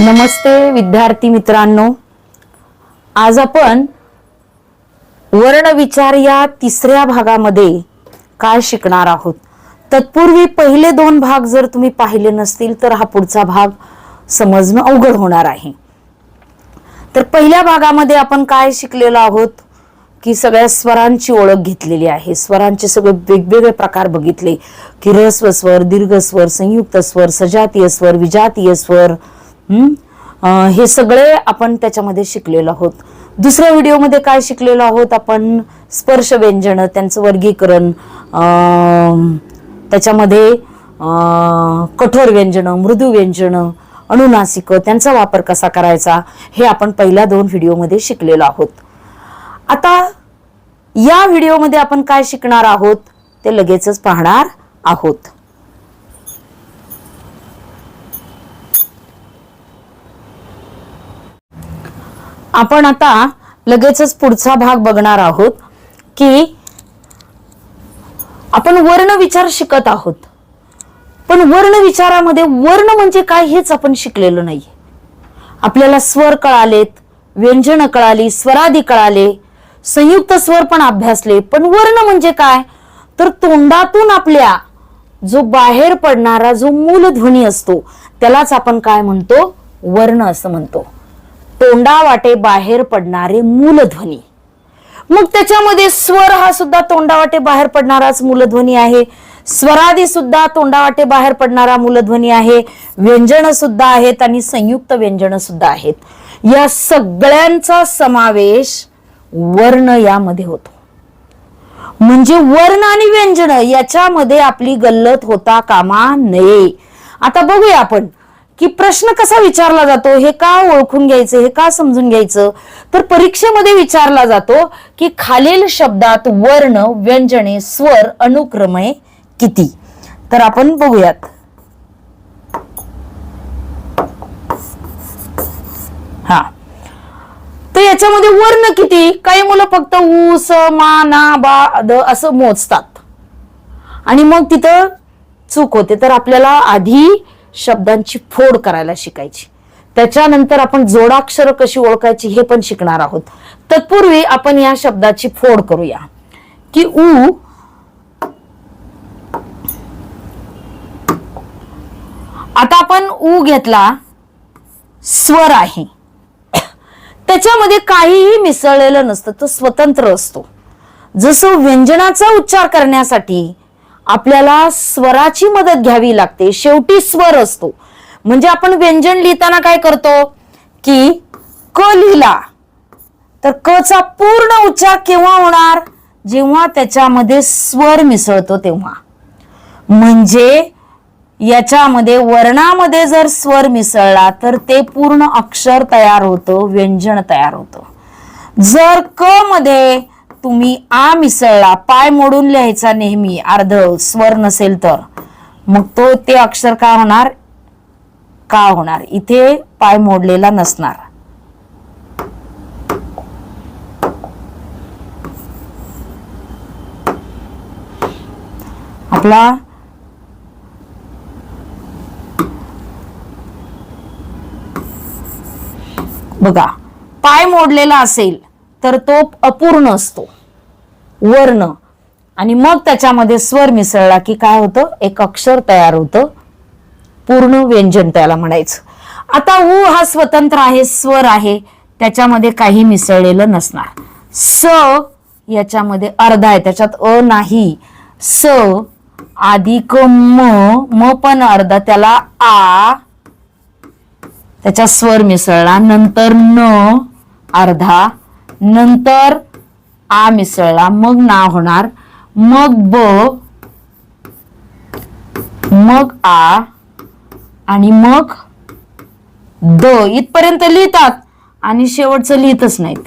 नमस्ते विद्यार्थी मित्रांनो. आज आपण वर्ण विचार या तिसऱ्या भागामध्ये काय शिकणार आहोत? तत्पूर्वी पहिले दोन भाग जर तुम्ही पाहिले नसतील तर हा पुढचा भाग समजणं अवघड होणार आहे. तर पहिल्या भागामध्ये आपण काय शिकलेलो आहोत? की सगळ्या स्वरांची ओळख घेतलेली आहे. स्वरांचे सगळे वेगवेगळे प्रकार बघितले. की रस्व स्वर दीर्घ स्वर संयुक्त स्वर सजातीय स्वर विजातीय स्वर हे सगळे आपण त्याच्यामध्ये शिकलेलो आहोत. दुसऱ्या व्हिडिओमध्ये काय शिकलेलो आहोत आपण? स्पर्श व्यंजन त्यांचं वर्गीकरण त्याच्यामध्ये कठोर व्यंजनं मृदू व्यंजनं अनुनासिक त्यांचा वापर कसा करायचा हे आपण पहिल्या दोन व्हिडिओमध्ये शिकलेलो आहोत. आता या व्हिडिओमध्ये आपण काय शिकणार आहोत? ते लगेचच पाहणार आहोत. आपण आता लगेचच पुढचा भाग बघणार आहोत की आपण वर्ण विचार शिकत आहोत. पण वर्ण विचारामध्ये वर्ण म्हणजे काय हेच आपण शिकलेलो नाही. आपल्याला स्वर कळालेत व्यंजन कळाली स्वरादी कळाले संयुक्त स्वर पण अभ्यासले पण वर्ण म्हणजे काय? तर तोंडातून आपल्या जो बाहेर पडणारा जो मूलध्वनी असतो त्यालाच आपण काय म्हणतो? वर्ण असं म्हणतो. तोंडावाटे बाहेर पडणारे मूलध्वनी. मग त्याच्यामध्ये स्वर हा सुद्धा तोंडावाटे बाहेर पडणाराच मूलध्वनी आहे. स्वरादी सुद्धा तोंडावाटे बाहेर पडणारा मूलध्वनी आहे. व्यंजन सुद्धा आहेत आणि संयुक्त व्यंजन सुद्धा आहेत. या सगळ्यांचा समावेश वर्ण यामध्ये होतो. म्हणजे वर्ण आणि व्यंजन याच्यामध्ये आपली गल्लत होता कामा नये. आता बघूया आपण. की प्रश्न कसा विचारला जातो हे का ओळखून घ्यायचं हे का समजून घ्यायचं? तर परीक्षेमध्ये विचारला जातो की खालील शब्दात वर्ण व्यंजने स्वर अनुक्रमे किती? तर आपण बघूयात. हा. तर याच्यामध्ये वर्ण किती? काही मुलं फक्त उ स मा ना बा द असं मोजतात. आणि मग तिथं चूक होते. तर आपल्याला आधी शब्दांची फोड करायला शिकायची. त्याच्यानंतर आपण जोडाक्षर कशी ओळखायची हे पण शिकणार आहोत. तत्पूर्वी आपण या शब्दाची फोड करूया. की उ आता आपण उ घेतला स्वर आहे. त्याच्यामध्ये काहीही मिसळलेलं नसतं तो स्वतंत्र असतो. जसं व्यंजनाचा उच्चार करण्यासाठी आपल्याला स्वराची मदत घ्यावी लागते. शेवटी स्वर असतो. म्हणजे आपण व्यंजन लिहिताना काय करतो? की क लिहिला. तर क चा पूर्ण उच्चार केव्हा होणार? जेव्हा त्याच्यामध्ये स्वर मिसळतो तेव्हा. म्हणजे याच्यामध्ये वर्णामध्ये जर स्वर मिसळला तर ते पूर्ण अक्षर तयार होतं व्यंजन तयार होतं. जर क मध्ये तुम्ही आ मिसळला पाय मोडून लिहायचा नेहमी अर्ध स्वर नसेल तर. मग तो ते अक्षर का होणार? का होणार? इथे पाय मोडलेला नसणार. आपला बघा पाय मोडलेला असेल तर तो अपूर्ण असतो. वर्ण. आणि मग त्याच्यामध्ये स्वर मिसळला की काय होतं? एक अक्षर तयार होतं. पूर्ण व्यंजन त्याला म्हणायचं. आता उ हा स्वतंत्र आहे स्वर आहे. त्याच्यामध्ये काही मिसळलेलं नसणार. स याच्यामध्ये अर्धा आहे. त्याच्यात अ नाही. स अधिक म. म पण अर्धा. त्याला आ. त्याचा स्वर मिसळला. नंतर न अर्धा. नंतर आ मिसळला मग ना होणार. मग ब मग आ आणि मग द. इथपर्यंत लिहितात आणि शेवटचं लिहितच नाहीत.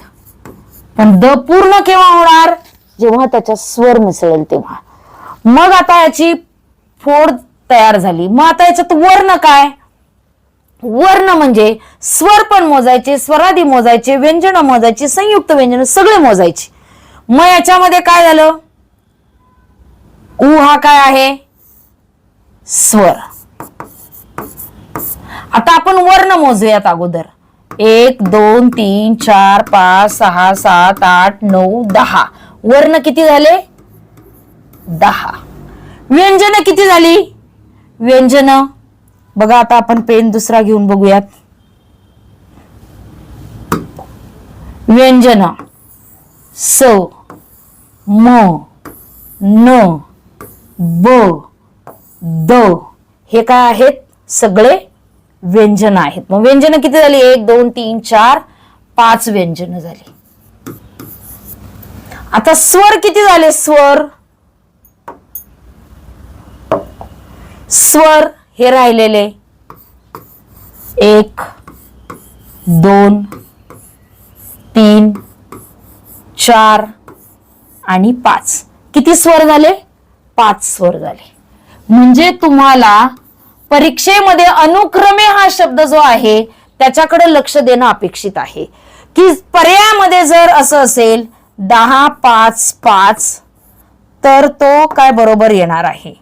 पण द पूर्ण केव्हा होणार? जेव्हा त्याचा स्वर मिसळेल तेव्हा. मग आता याची फोड तयार झाली. मग आता याच्यात वर्ण काय? वर्ण म्हणजे स्वर पण मोजायचे स्वरादी मोजायचे व्यंजन मोजायचे संयुक्त व्यंजन सगळे मोजायचे. मग याच्यामध्ये काय झालं? उ हा काय आहे? स्वर. आता आपण वर्ण मोजूयात अगोदर. एक दोन तीन चार पाच सहा सात आठ नऊ दहा. वर्ण किती झाले? दहा. व्यंजन किती झाली? व्यंजन बघा आता आपण पेन दुसरा घेऊन बघूयात. व्यंजन. स. म. न. ब. द. हे काय आहेत? सगळे व्यंजन आहेत. मग व्यंजन किती झाली? एक दोन तीन चार पाच व्यंजन झाली. आता स्वर किती झाले? स्वर. स्वर. हे राहिलेले एक दोन तीन चार आणि पाच. किती स्वर झाले? पाच स्वर झाले. म्हणजे तुम्हाला परीक्षेमध्ये अनुक्रमे हा शब्द जो आहे त्याच्याकडे लक्ष देणं अपेक्षित आहे. की पर्यायामध्ये जर असं असेल दहा पाच पाच तर तो काय बरोबर येणार आहे?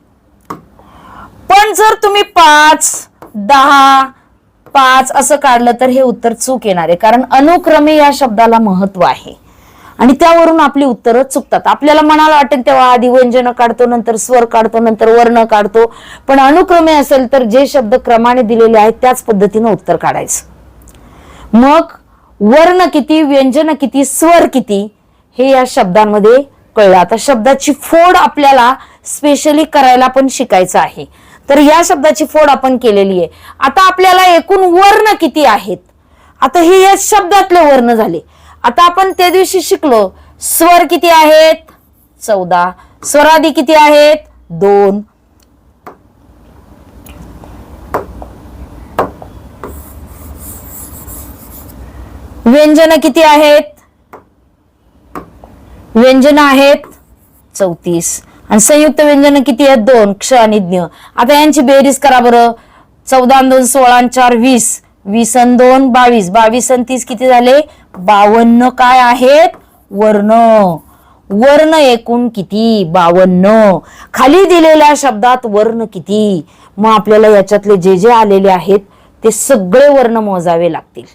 पण जर तुम्ही पाच दहा पाच असं काढलं तर हे उत्तर चूक येणार आहे. कारण अनुक्रमे या शब्दाला महत्त्व आहे. आणि त्यावरून आपली उत्तरं चुकतात. आपल्याला मनाला वाटेल तेव्हा आधी व्यंजन काढतो नंतर स्वर काढतो नंतर वर्ण काढतो. पण अनुक्रमे असेल तर जे शब्द क्रमाने दिलेले आहेत त्याच पद्धतीनं उत्तर काढायचं. मग वर्ण किती व्यंजन किती स्वर किती हे या शब्दांमध्ये कळलं. आता शब्दाची फोड आपल्याला स्पेशली करायला पण शिकायचं आहे. तर या शब्दाची फोड आपण केलेली आहे. आता आपल्याला एकूण वर्ण किती आहेत? आता हे या शब्दातले वर्ण झाले. आता आपण त्या दिवशी शिकलो स्वर किती आहेत? चौदा. स्वरादी किती आहेत? दोन. व्यंजन किती आहेत? व्यंजन आहेत चौतीस. आणि संयुक्त व्यंजन किती आहेत? दोन क्ष आणि ज्ञ. आता यांची बेरीज करा बरं. चौदा दोन सोळा चार वीस. वीस अन दोन बावीस. बावीस अन तीस किती झाले? बावन्न. काय आहेत? वर्ण. वर्ण एकूण किती? बावन्न. खाली दिलेल्या शब्दात वर्ण किती? मग आपल्याला याच्यातले जे जे आलेले आहेत ते सगळे वर्ण मोजावे लागतील.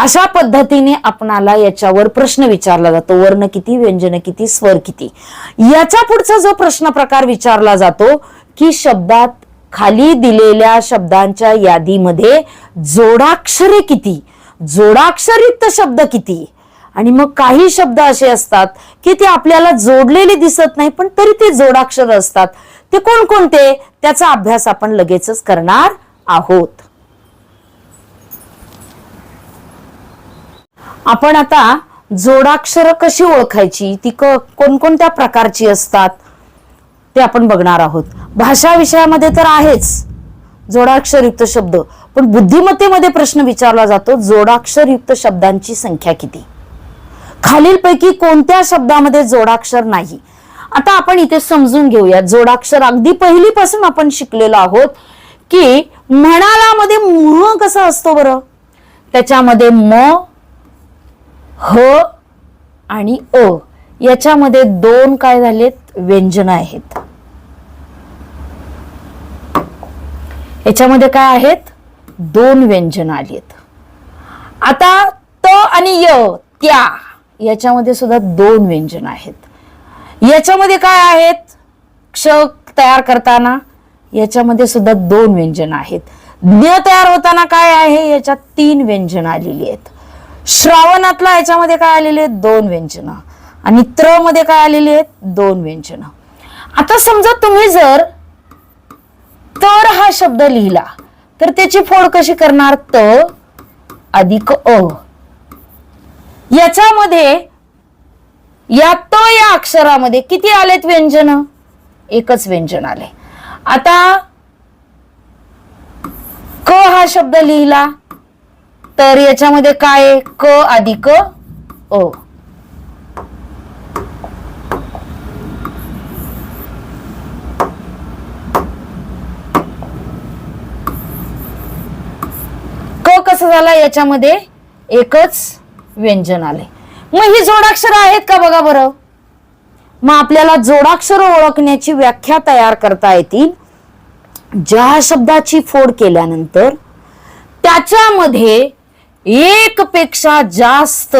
अशा पद्धतीने आपणाला याच्यावर प्रश्न विचारला जातो. वर्ण किती व्यंजन किती स्वर किती? याच्या पुढचा जो प्रश्न प्रकार विचारला जातो की शब्दात खाली दिलेल्या शब्दांच्या यादीमध्ये जोडाक्षरे किती? जोडाक्षरयुक्त शब्द किती? आणि मग काही शब्द असे असतात की ते आपल्याला जोडलेले दिसत नाही पण तरी ते जोडाक्षर असतात. ते कोणकोणते? त्याचा अभ्यास आपण लगेचच करणार आहोत. आपण आता जोडाक्षर कशी ओळखायची? ती क कोणकोणत्या प्रकारची असतात? ते आपण बघणार आहोत. भाषा विषयामध्ये तर आहेच. जोडाक्षरयुक्त शब्द. पण बुद्धिमत्तेमध्ये प्रश्न विचारला जातो जोडाक्षरयुक्त शब्दांची संख्या किती? खालीलपैकी कोणत्या शब्दामध्ये जोडाक्षर नाही? आता आपण इथे समजून घेऊया. जोडाक्षर अगदी पहिलीपासून आपण शिकलेलो आहोत की म्हणाला मध्ये म कसा असतो बरं? त्याच्यामध्ये म ह आणि अ याच्यामध्ये दोन काय झालेत? व्यंजन आहेत. याच्यामध्ये काय आहेत? दोन व्यंजन आलीत. आता त आणि य त्या याच्यामध्ये सुद्धा दोन व्यंजन आहेत. याच्यामध्ये काय आहेत? क्ष तयार करताना याच्यामध्ये सुद्धा दोन व्यंजन आहेत. ज्ञ तयार होताना काय आहे? याच्यात तीन व्यंजन आलेली आहेत. श्रावणातला याच्यामध्ये काय आलेले आहेत? दोन व्यंजनं. आणि त्रमध्ये काय आलेली आहेत? दोन व्यंजन. आता समजा तुम्ही जर तर हा शब्द लिहिला तर त्याची फोड कशी करणार? त अधिक अ. याच्यामध्ये या त या अक्षरामध्ये किती आलेत व्यंजन? एकच व्यंजन आले. आता क हा शब्द लिहिला तर याच्यामध्ये काय क अधिक ओ. क कसं झाला? याच्यामध्ये एकच व्यंजन आले मग ही जोडाक्षर आहेत का बघा बरं? मग आपल्याला जोडाक्षर ओळखण्याची व्याख्या तयार करता येतील. ज्या शब्दाची फोड केल्यानंतर त्याच्यामध्ये एक पेक्षा जास्त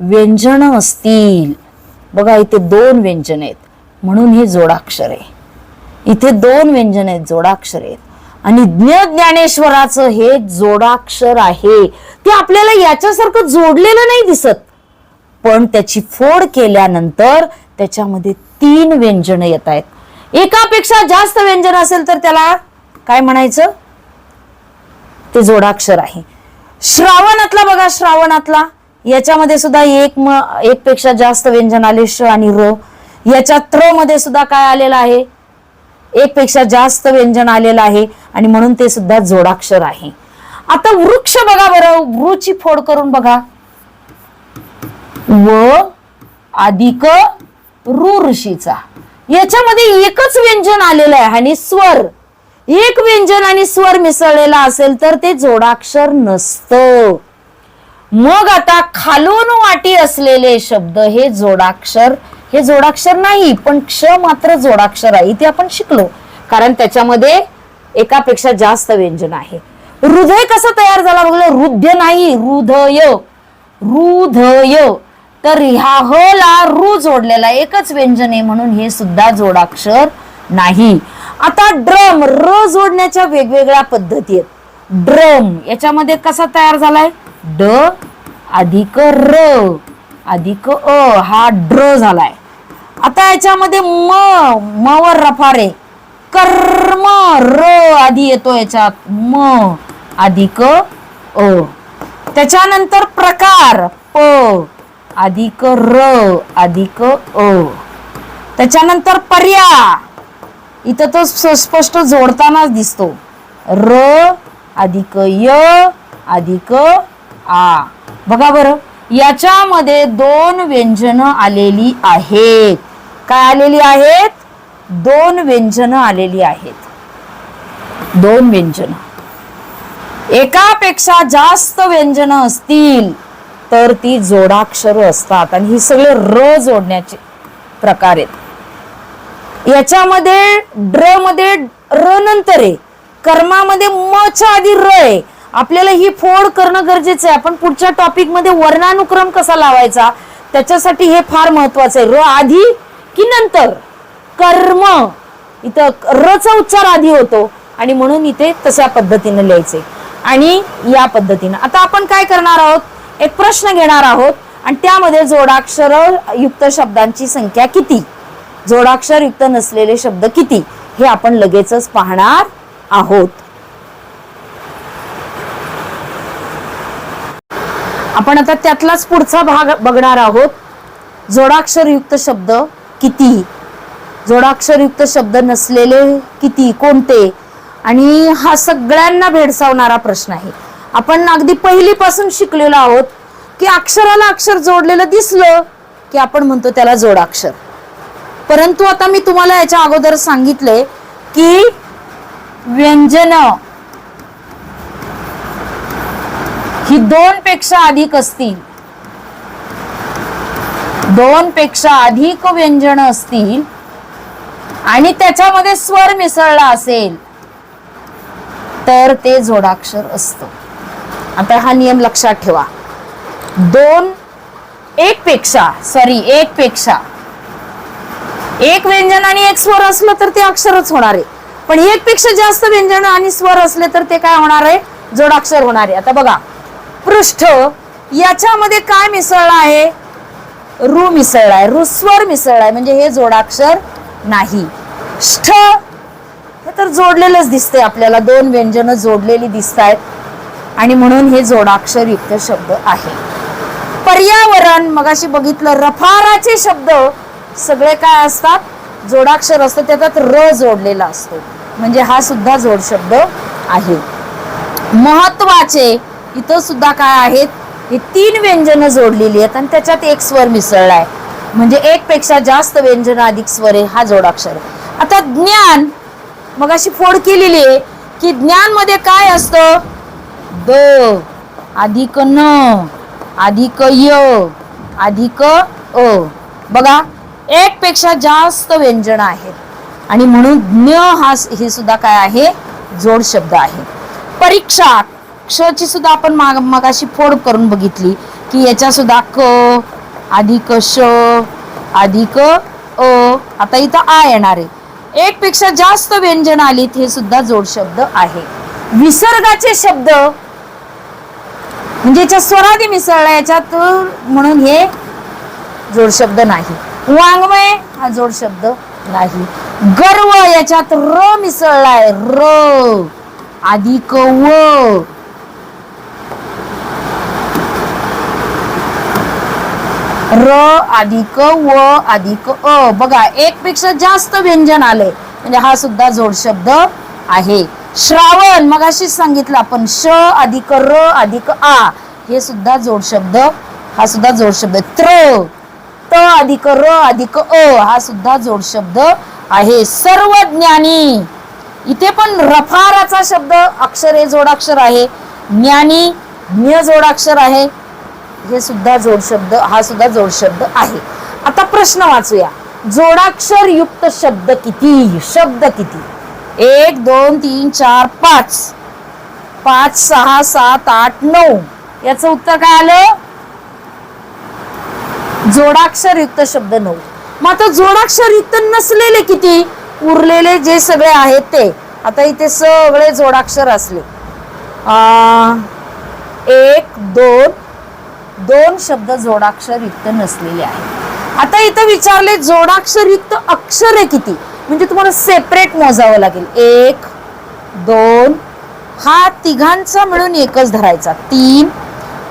व्यंजन असतील. बघा इथे दोन व्यंजन आहेत. म्हणून हे जोडाक्षर. आहे इथे दोन व्यंजन आहेत जोडाक्षर आहेत. आणि ज्ञ ज्ञानेश्वराचं हे जोडाक्षर आहे. ते आपल्याला याच्यासारखं जोडलेलं नाही दिसत. पण त्याची फोड केल्यानंतर त्याच्यामध्ये तीन व्यंजन येत आहेत. एकापेक्षा जास्त व्यंजन असेल तर त्याला काय म्हणायचं? ते जोडाक्षर आहे. श्रावणातला बघा श्रावणातला. याच्यामध्ये सुद्धा एक म एक पेक्षा जास्त व्यंजन आले श आणि र. याच्या त्रमध्ये सुद्धा काय आलेलं आहे? एक पेक्षा जास्त व्यंजन आलेलं आहे आणि म्हणून ते सुद्धा जोडाक्षर आहे. आता वृक्ष बघा बरं वृची फोड करून बघा. व अधिक रू ऋषीचा. याच्यामध्ये एकच व्यंजन आलेलं आहे आणि स्वर. एक व्यंजन आणि स्वर मिसळलेला असेल तर ते जोडाक्षर नसतं. मग आता खालून वाटी असलेले शब्द हे जोडाक्षर हे जोडाक्षर नाही पण क्ष मात्र जोडाक्षर आहे. इथे आपण शिकलो. कारण त्याच्यामध्ये एकापेक्षा जास्त व्यंजन आहे. हृदय कसं तयार झाला? बघलं हृदय नाही हृदय. हृदय. तर ह्या ह ला जोडलेला एकच व्यंजन आहे म्हणून हे सुद्धा जोडाक्षर नाही. आता ड्रम र जोडण्याच्या वेगवेगळ्या पद्धती आहेत. ड्रम याच्यामध्ये कसा तयार झालाय? ड अधिक र अधिक अ हा ड्र झालाय. आता याच्यामध्ये म म वर रफारे कर्म र आधी येतो याच्यात. म अधिक अ. त्याच्यानंतर प्रकार प अधिक र अधिक अ. त्याच्यानंतर पर्या इथं तो स- स्पष्ट जोडतानाच दिसतो. र अधिक य अधिक आ. बघा बरं. याच्यामध्ये दोन व्यंजन आलेली आहेत. काय आलेली आहेत? दोन व्यंजन आलेली आहेत. दोन व्यंजन. एकापेक्षा जास्त व्यंजन असतील तर ती जोडाक्षर असतात. आणि ही सगळे र जोडण्याचे प्रकार आहेत. याच्यामध्ये ड्रमध्ये र नंतर आहे. कर्मामध्ये म च्या आधी र आहे. आपल्याला ही फोड करणं गरजेचं आहे. आपण पुढच्या टॉपिकमध्ये वर्णानुक्रम कसा लावायचा त्याच्यासाठी हे फार महत्वाचं आहे. र आधी की नंतर? कर्म. इथं र चा उच्चार आधी होतो आणि म्हणून इथे तशा पद्धतीने लिहायचे आणि या पद्धतीनं. आता आपण काय करणार आहोत? एक प्रश्न घेणार आहोत आणि त्यामध्ये जोडाक्षर युक्त शब्दांची संख्या किती? जोडाक्षर युक्त नसलेले शब्द किती हे आपण लगेचच पाहणार आहोत. आपण आता त्यातलाच पुढचा भाग बघणार आहोत. जोडाक्षरयुक्त शब्द किती? जोडाक्षरयुक्त शब्द नसलेले किती? कोणते? आणि हा सगळ्यांना भेडसावणारा प्रश्न आहे. आपण अगदी पहिलीपासून शिकलेलो आहोत की अक्षराला अक्षर जोडलेलं दिसलं की आपण म्हणतो त्याला जोडाक्षर. परंतु आता मी तुम्हाला याच्या अगोदर सांगितले की व्यंजन ही दोन पेक्षा अधिक असतील. दोन पेक्षा अधिक व्यंजन असतील आणि त्याच्यामध्ये स्वर मिसळला असेल तर ते जोडाक्षर असतं. आता हा नियम लक्षात ठेवा. दोन एक पेक्षा सॉरी एक पेक्षा एक व्यंजन आणि एक स्वर असलं तर ते अक्षरच होणार आहे. पण एक पेक्षा जास्त व्यंजन आणि स्वर असले तर ते काय होणार आहे? जोडाक्षर होणार आहे. आता बघा पृष्ठ याच्यामध्ये काय मिसळलं आहे? रू मिसळला आहे. रू मिसळलाय मिसळला आहे. म्हणजे हे जोडाक्षर नाही. ष्ठ हे तर जोडलेलंच दिसते आपल्याला. दोन व्यंजन जोडलेली दिसत आहेत आणि म्हणून हे जोडाक्षर युक्त शब्द आहे. पर्यावरण मगाशी बघितलं रफाराचे शब्द सगळे काय असतात? जोडाक्षर असतं त्याच्यात र जोडलेला असतो. म्हणजे हा सुद्धा जोड शब्द आहे. महत्त्वाचे इथं सुद्धा काय आहेत? हे तीन व्यंजनं जोडलेली आहेत आणि त्याच्यात एक स्वर मिसळला आहे. म्हणजे एक पेक्षा जास्त व्यंजन अधिक स्वर आहे हा जोडाक्षर. आहे आता ज्ञान मग अशी फोड केलेली आहे की ज्ञानमध्ये काय असतं? द अधिक न अधिक य अधिक अ. बघा एक पेक्षा जास्त व्यंजन आहेत. आणि म्हणून ज्ञ हा हे सुद्धा काय आहे? जोड शब्द आहे. परीक्षा क्षची सुद्धा आपण माग मगाशी फोड करून बघितली की याच्या सुद्धा क अधिक श अधिक अ आता इथं आ येणार आहे. एक पेक्षा जास्त व्यंजन आलीत हे सुद्धा जोड शब्द आहे. विसर्गाचे शब्द म्हणजे याच्या स्वरादी मिसळला याच्यात म्हणून हे जोड शब्द नाही. वाङ्मय हा जोड शब्द नाही. गर्व याच्यात र मिसळलाय. र. अधिक व. र अधिक व अधिक अ. बघा एक पेक्षा जास्त व्यंजन आले म्हणजे हा सुद्धा जोड शब्द आहे. श्रावण मग सांगितलं आपण. श अधिक र अधिक आ. हे सुद्धा जोड शब्द हा सुद्धा जोड शब्द. त्र. त अधिक र अधिक अ हा सुद्धा जोड शब्द आहे. सर्व ज्ञानी. इथे पण रफाराचा शब्द अक्षर हे जोडाक्षर आहे. ज्ञानी ज्ञ जोडाक्षर आहे. हे सुद्धा जोड शब्द हा सुद्धा जोड शब्द आहे. आता प्रश्न वाचूया. जोडाक्षर युक्त शब्द किती? शब्द किती? एक दोन तीन चार पाच. पाच सहा सात आठ नऊ. याचं उत्तर काय आलं? जोडाक्षर युक्त शब्द नऊ. मग आता जोडाक्षर युक्त नसलेले किती? उरलेले जे सगळे आहेत ते. आता इथे सगळे जोडाक्षर असले. एक दोन दोन शब्द जोडाक्षर युक्त नसलेले आहेत. आता इथं विचारले जोडाक्षर युक्त अक्षरे किती? म्हणजे तुम्हाला सेपरेट मोजावं लागेल. एक दोन हा तिघांचा मिळून एकच धरायचा. तीन.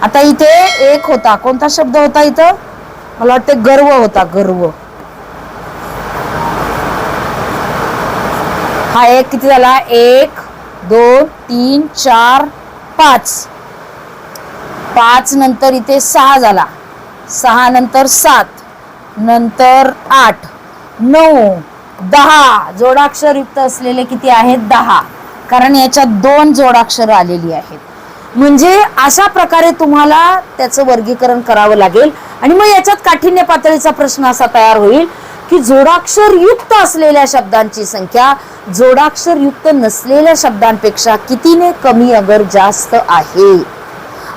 आता इथे एक होता. कोणता शब्द होता इथं? मला वाटते गर्व होता गर्व. हा एक किती झाला? एक दोन तीन चार पाच. पाच नंतर इथे सहा झाला. सहा नंतर सात नंतर आठ नऊ दहा. जोडाक्षर युक्त असलेले किती आहेत? दहा. कारण याच्यात दोन जोडाक्षर आलेली आहेत. म्हणजे अशा प्रकारे तुम्हाला त्याचं वर्गीकरण करावं लागेल. आणि मग याच्यात काठिण्य पातळीचा प्रश्न असा तयार होईल की जोडाक्षर युक्त असलेल्या शब्दांची संख्या जोडाक्षर युक्त नसलेल्या शब्दांपेक्षा कितीने कमी अगर जास्त आहे?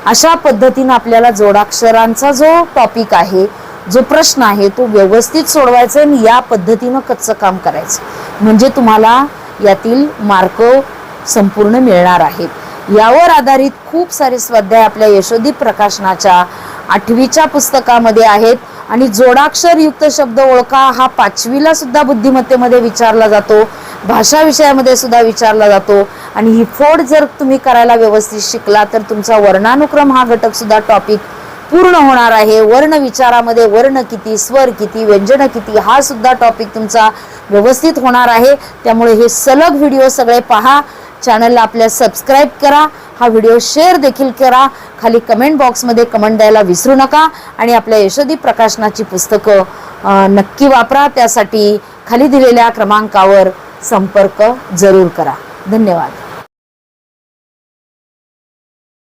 अशा पद्धतीनं आपल्याला जोडाक्षरांचा जो टॉपिक आहे जो प्रश्न आहे तो व्यवस्थित सोडवायचा आणि या पद्धतीनं कच्चं काम करायचं म्हणजे तुम्हाला यातील मार्क संपूर्ण मिळणार आहेत. यावर आधारित खूप सारे स्वाध्याय आपल्या यशोदी प्रकाशनाच्या आठवीच्या पुस्तकामध्ये आहेत. आणि जोडाक्षर युक्त शब्द ओळखा हा पाचवीला सुद्धा बुद्धिमत्तेमध्ये विचारला जातो. भाषा विषयामध्ये सुद्धा विचारला जातो. आणि ही फोड जर तुम्ही करायला व्यवस्थित शिकला तर तुमचा वर्णानुक्रम हा घटक सुद्धा टॉपिक पूर्ण होणार आहे. वर्ण विचारामध्ये वर्ण किती स्वर किती व्यंजन किती हा सुद्धा टॉपिक तुमचा व्यवस्थित होणार आहे. त्यामुळे हे सलग व्हिडिओ सगळे पहा. चॅनलला आपल्या सबस्क्राईब करा. हा व्हिडिओ शेअर देखील करा. खाली कमेंट बॉक्समध्ये कमेंट द्यायला विसरू नका. आणि आपल्या यशोदी प्रकाशनाची पुस्तकं नक्की वापरा. त्यासाठी खाली दिलेल्या क्रमांकावर संपर्क जरूर करा. धन्यवाद.